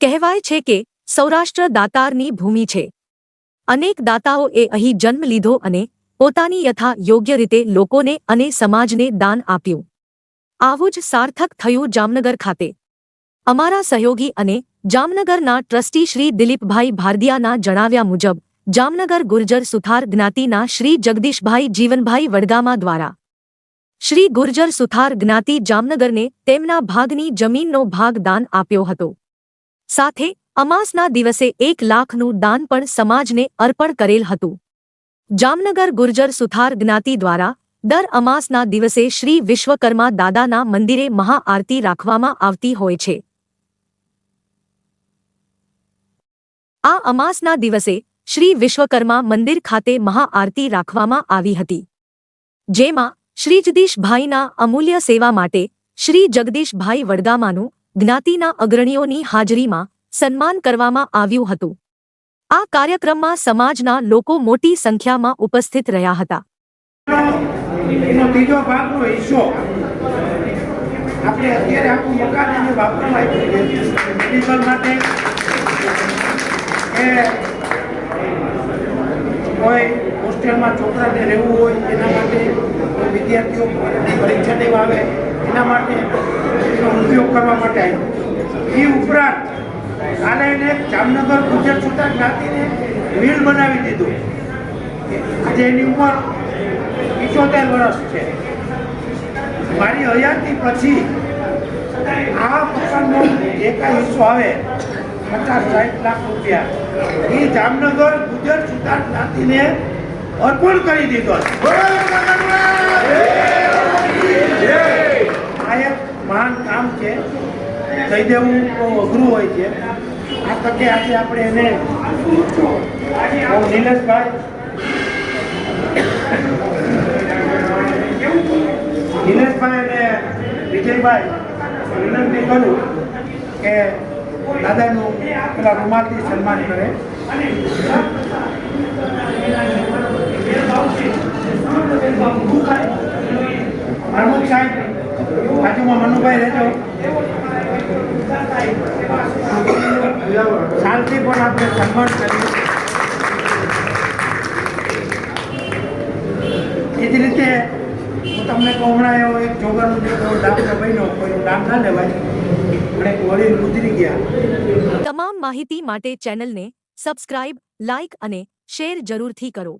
કહેવાય છે કે સૌરાષ્ટ્ર દાતારની ભૂમિ છે. અનેક દાતાઓએ અહીં જન્મ લીધો અને પોતાની યથા યોગ્ય રીતે લોકોને અને સમાજને દાન આપ્યું. આવું જ સાર્થક થયું જામનગર ખાતે. અમારા સહયોગી અને જામનગરના ટ્રસ્ટી શ્રી દિલીપભાઈ ભારદિયાના જણાવ્યા મુજબ, જામનગર ગુર્જર સુથાર જ્ઞાતિના શ્રી જગદીશભાઈ જીવનભાઈ વડગામા દ્વારા શ્રી ગુર્જર સુથાર જ્ઞાતિ જામનગરને તેમના ભાગની જમીનનો ભાગ દાન આપ્યો હતો. સાથે, અમાસના દિવસે એક લાખનું દાન પણ સમાજને અર્પણ કરેલ હતું. જામનગર ગુર્જર સુથાર જ્ઞાતિ દ્વારા દર અમાસના દિવસે શ્રી વિશ્વકર્મા દાદાના મંદિરે મહાઆરતી રાખવામાં આવતી હોય છે. આ અમાસના દિવસે શ્રી વિશ્વકર્મા મંદિર ખાતે મહાઆરતી રાખવામાં આવી હતી. જેમાં શ્રી જગદીશભાઈના અમૂલ્ય સેવા માટે શ્રી જગદીશભાઈ વડગામાનું જ્ઞાતિના અગ્રણીઓની હાજરીમાં સન્માન કરવામાં આવ્યું હતું. આ કાર્યક્રમમાં સમાજના લોકો મોટી સંખ્યામાં ઉપસ્થિત રહ્યા હતા. ત્રીજો હોસ્ટેલમાં છોકરાને રહેવું હોય એના માટે વિદ્યાર્થીઓ પરીક્ષા દેવા આવે, એના માટે એનો ઉપયોગ કરવા માટે આવ્યો. એ ઉપરાંત કાલે એને જામનગર ગુજરાત છૂટા જ્ઞાતિને મિલ બનાવી દીધું. આજે એની ઉંમર ઇઠોતેર વર્ષ છે. મારી હયાતી પછી આ મકાનનો જે કાંઈ હિસ્સો આવે, પચાસ સાઠ લાખ રૂપિયા. એ જામનગર ગુજરાત છૂટા જ્ઞાતિને અર્પણ કરી દીધો આ એક મહાન કામ છે. બહુ અઘરું હોય છે. આ તકે આજે આપણે એને નીલેશભાઈ નિલેશભાઈ અને વિજયભાઈ વિનંતી કરું કે દાદાનું પેલા રૂમાલથી સન્માન કરે. પ્રમુખ સાહેબ, બાજુમાં મનુભાઈ રહેજો. શાંતિ પણ આપણે સન્માન કર્યું એ જ રીતે હું તમને હમણાં એવો એક જોગાનું જે એવો દાખલો બન્યો કોઈનું નામ ના લેવાય, પણ એક વળી ગુજરી ગયા. તમામ માહિતી માટે ચેનલને સબસ્ક્રાઇબ, લાઇક અને શેર જરૂરથી કરો.